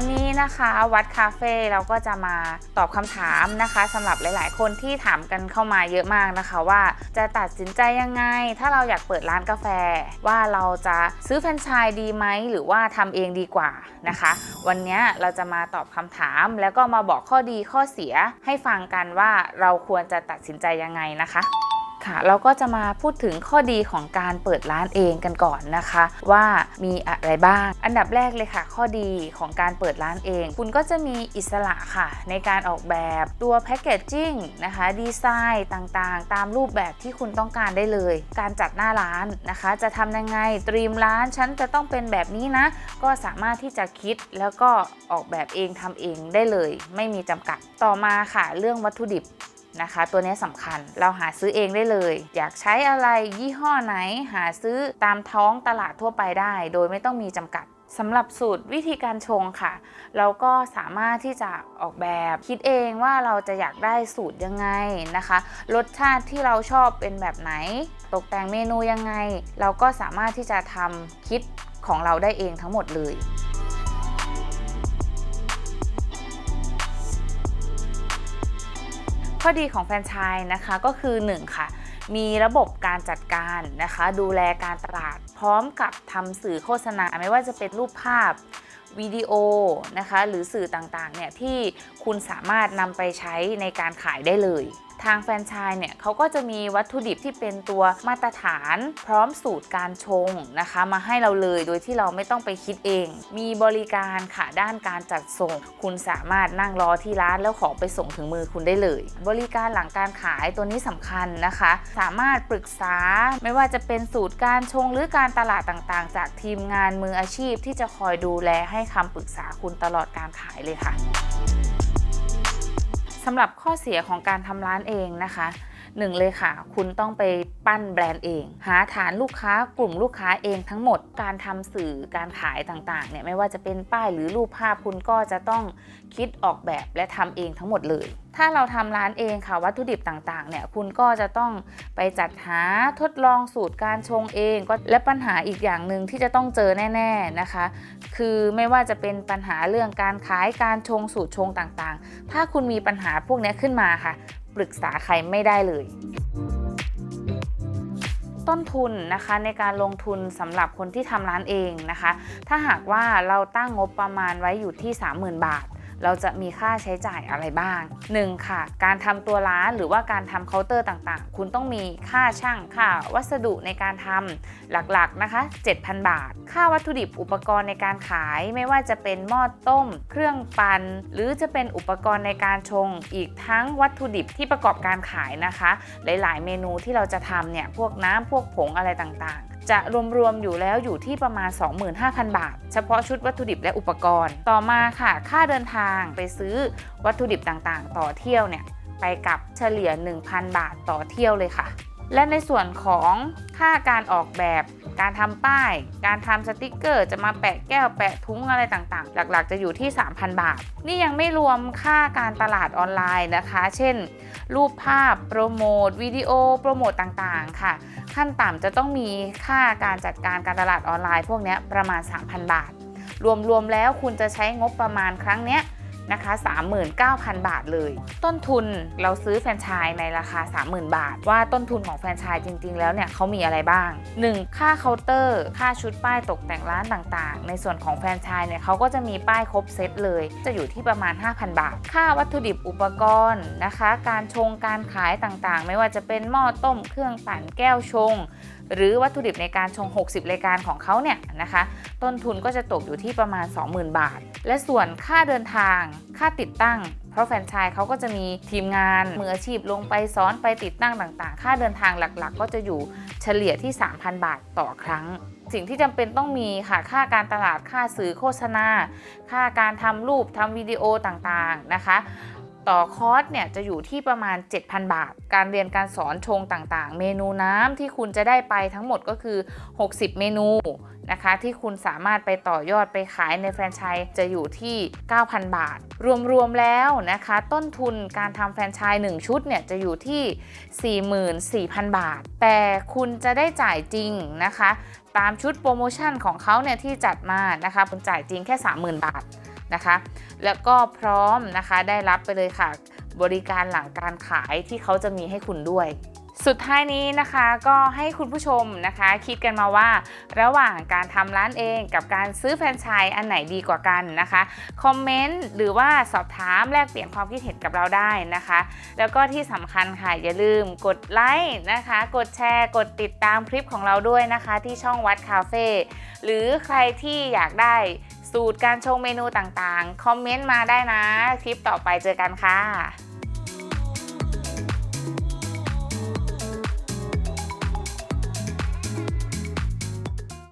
วันนี้นะคะวัดคาเฟ่เราก็จะมาตอบคำถามนะคะสำหรับหลาย ๆ คนที่ถามกันเข้ามาเยอะมากนะคะ ว่าจะตัดสินใจยังไง ถ้าเราอยากเปิดร้านกาแฟ ว่าเราจะซื้อแฟรนไชส์ดีไหมหรือว่าทำเองดีกว่านะคะ วันนี้เราจะมาตอบคำถาม แล้วก็มาบอกข้อดีข้อเสียให้ฟังกันว่าเราควรจะตัดสินใจยังไงนะคะ ค่ะ เราก็จะมาพูดถึงข้อดีของการเปิดร้านเองกันก่อนนะคะ ว่ามีอะไรบ้าง อันดับแรกเลยค่ะ ข้อดีของการเปิดร้านเอง คุณก็จะมีอิสระค่ะ ในการออกแบบตัวแพคเกจจิ้งนะคะดีไซน์ต่างๆ ตามรูปแบบที่คุณต้องการได้เลย การจัดหน้าร้านนะคะ จะทำยังไงตรีมร้านฉันจะต้องเป็นแบบนี้นะ ก็สามารถที่จะคิดแล้วก็ออกแบบเองทำเองได้เลย ไม่มีจำกัดต่อมาค่ะ เรื่องวัตถุดิบ นะคะ ตัวนี้สำคัญเราหาซื้อเองได้เลย อยากใช้อะไรยี่ห้อไหน หาซื้อตามท้องตลาดทั่วไปได้ โดยไม่ต้องมีจำกัดสำหรับสูตรวิธีการชงค่ะ เราก็สามารถที่จะออกแบบคิดเองว่าเราจะอยากได้สูตรยังไงนะคะ รสชาติที่เราชอบเป็นแบบไหน ตกแต่งเมนูยังไง เราก็สามารถที่จะทำคิดของเราได้เองทั้งหมดเลย อดีของแฟรนไชส์นะคะก็คือ 1 ค่ะ มีระบบการจัดการนะคะ ดูแลการตลาดพร้อมกับทำสื่อโฆษณา ไม่ว่าจะเป็นรูปภาพวิดีโอนะคะ หรือสื่อต่างๆเนี่ยที่คุณสามารถนำไปใช้ในการขายได้เลย ทางแฟรนไชส์เนี่ยเขาก็จะมีวัตถุดิบที่เป็นตัวมาตรฐาน พร้อมสูตรการชงนะคะ มาให้เราเลยโดยที่เราไม่ต้องไปคิดเอง มีบริการค่ะด้านการจัดส่ง คุณสามารถนั่งรอที่ร้านแล้วของไปส่งถึงมือคุณได้เลย บริการหลังการขายตัวนี้สำคัญนะคะ สามารถปรึกษาไม่ว่าจะเป็นสูตรการชงหรือการตลาดต่างๆ จากทีมงานมืออาชีพที่จะคอยดูแลให้คำปรึกษาคุณตลอดการขายเลยค่ะ สำหรับข้อเสียของการทำร้านเองนะคะ หนึ่งเลยค่ะ คุณต้องไปปั้นแบรนด์เอง หาฐานลูกค้ากลุ่มลูกค้าเองทั้งหมดการทำสื่อการขายต่างๆเนี่ยไม่ว่าจะเป็นป้ายหรือรูปภาพคุณก็จะต้องคิดออกแบบและทำเองทั้งหมดเลย ถ้าเราทำร้านเองค่ะวัตถุดิบต่างๆเนี่ยคุณก็จะต้องไปจัดหาทดลองสูตรการชงเองก็และปัญหาอีกอย่างหนึ่งที่จะต้องเจอแน่ ๆนะคะ คือไม่ว่าจะเป็นปัญหาเรื่องการขายการชงสูตรชงต่างๆ ถ้าคุณมีปัญหาพวกนี้ขึ้นมาค่ะ ปรึกษาใครไม่ได้เลย ต้นทุนนะคะในการลงทุนสำหรับคนที่ทำร้านเองนะคะ ถ้าหากว่าเราตั้งงบประมาณไว้อยู่ที่ 30,000 บาท เราจะมีค่าใช้จ่ายอะไรบ้าง 1. ค่ะ การทำตัวร้านหรือว่าการทำเคาน์เตอร์ต่างๆ คุณต้องมีค่าช่างค่าวัสดุในการทำหลักๆนะคะ 7,000 บาท ค่าวัตถุดิบอุปกรณ์ในการขายไม่ว่าจะเป็นหม้อต้ม เครื่องปั่นหรือจะเป็นอุปกรณ์ในการชง อีกทั้งวัตถุดิบที่ประกอบการขายนะคะ หลายๆ เมนูที่เราจะทำเนี่ยพวกน้ำพวกผงอะไรต่างๆ จะรวมๆอยู่แล้วอยู่ที่ประมาณ 25,000 บาท เฉพาะชุดวัตถุดิบและอุปกรณ์ ต่อมาค่ะ ค่าเดินทางไปซื้อวัตถุดิบต่างๆ ต่อเที่ยวเนี่ยไปกับเฉลี่ย 1,000 บาทต่อเที่ยวเลยค่ะ และในส่วนของค่าการออกแบบ การทำป้าย การทำสติกเกอร์ จะมาแปะแก้วแปะทุ้งอะไรต่างๆ หลักๆ จะอยู่ที่ 3,000 บาท นี่ยังไม่รวมค่าการตลาดออนไลน์นะคะ เช่น รูปภาพ โปรโมท วิดีโอ โปรโมตต่างๆ ค่ะ ขั้นต่ำจะต้องมีค่าการจัดการการตลาดออนไลน์ พวกนี้ประมาณ 3,000 บาท รวมๆแล้วคุณจะใช้งบประมาณครั้งเนี้ย นะคะ 39,000 บาทเลย ต้นทุนเราซื้อแฟรนไชส์ในราคา 30,000 บาท ว่าต้นทุนของแฟรนไชส์จริง ๆ แล้วเนี่ยเขามีอะไรบ้าง 1. ค่าเคาน์เตอร์ ค่าชุดป้ายตกแต่งร้านต่างๆ ในส่วนของแฟรนไชส์เนี่ยเขาก็จะมีป้ายครบเซตเลย จะอยู่ที่ประมาณ 5,000 บาท ค่าวัตถุดิบอุปกรณ์นะคะ การชงการขายต่างๆ ไม่ว่าจะเป็นหม้อต้มเครื่องปั่นแก้วชง หรือวัตถุดิบในการชง 60 รายการของเขาเนี่ยนะคะ ต้นทุนก็จะตกอยู่ที่ประมาณ 20,000 บาท และส่วนค่าเดินทาง ค่าติดตั้งเพราะแฟนชส์เขาก็จะมีทีมงานมืออาชีพลงไปซ้อนไปติดตั้งต่างๆ ค่าเดินทางหลักๆ ก็จะอยู่เฉลี่ยที่ 3,000 บาทต่อครั้ง สิ่งที่จำเป็นต้องมีค่ะ ค่าการตลาดค่าสื่อโฆษณา ค่าการทำรูปทำวิดีโอต่างๆนะคะ ต่อคอร์สเนี่ยจะอยู่ที่ประมาณ 7,000 บาท การเรียนการสอนชงต่างๆ เมนูน้ำที่คุณจะได้ไปทั้งหมดก็คือ 60 เมนูนะคะ ที่คุณสามารถไปต่อยอดไปขายในแฟรนไชส์จะอยู่ที่ 9,000 บาท รวมๆแล้วนะคะ ต้นทุนการทำแฟรนไชส์1ชุดเนี่ยจะอยู่ที่ 44,000 บาท แต่คุณจะได้จ่ายจริงนะคะ ตามชุดโปรโมชั่นของเขาเนี่ยที่จัดมานะคะคุณจ่ายจริงแค่ 30,000 บาท นะคะ แล้วก็พร้อมนะคะได้รับไปเลยค่ะ บริการหลังการขายที่เขาจะมีให้คุณด้วย สุดท้ายนี้นะคะก็ให้คุณผู้ชมนะคะคิดกันมาว่า ระหว่างการทำร้านเองกับการซื้อแฟรนไชส์อันไหนดีกว่ากันนะคะคอมเมนต์หรือว่าสอบถามแลกเปลี่ยนความคิดเห็นกับเราได้นะคะ แล้วก็ที่สำคัญค่ะอย่าลืมกดไลค์นะคะ กดแชร์ กดติดตามคลิปของเราด้วยนะคะ ที่ช่องวัดคาเฟ่หรือใครที่อยากได้สูตรการชงเมนูต่างๆ คอมเมนต์มาได้นะ คลิปต่อไปเจอกันค่ะ